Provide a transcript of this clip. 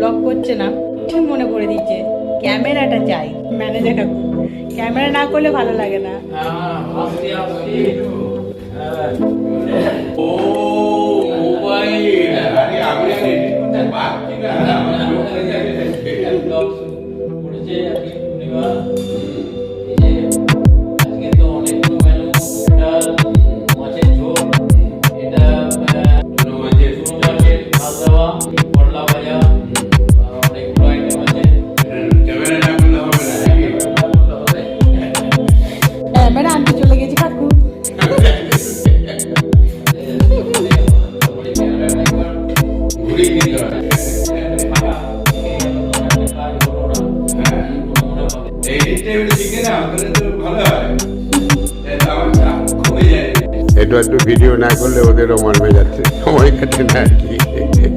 Blog করছে না ঠিক মনে করে দিচ্ছে, ক্যামেরাটা চাই ম্যানেজার কাকু ক্যামেরা না করলে ভালো লাগে না। ও হয় তাহলে আমার চাপ কমে যায় একটু একটু ভিডিও না করলে ওদেরও মন মেজাচ্ছে সময় কাটে না আর কি।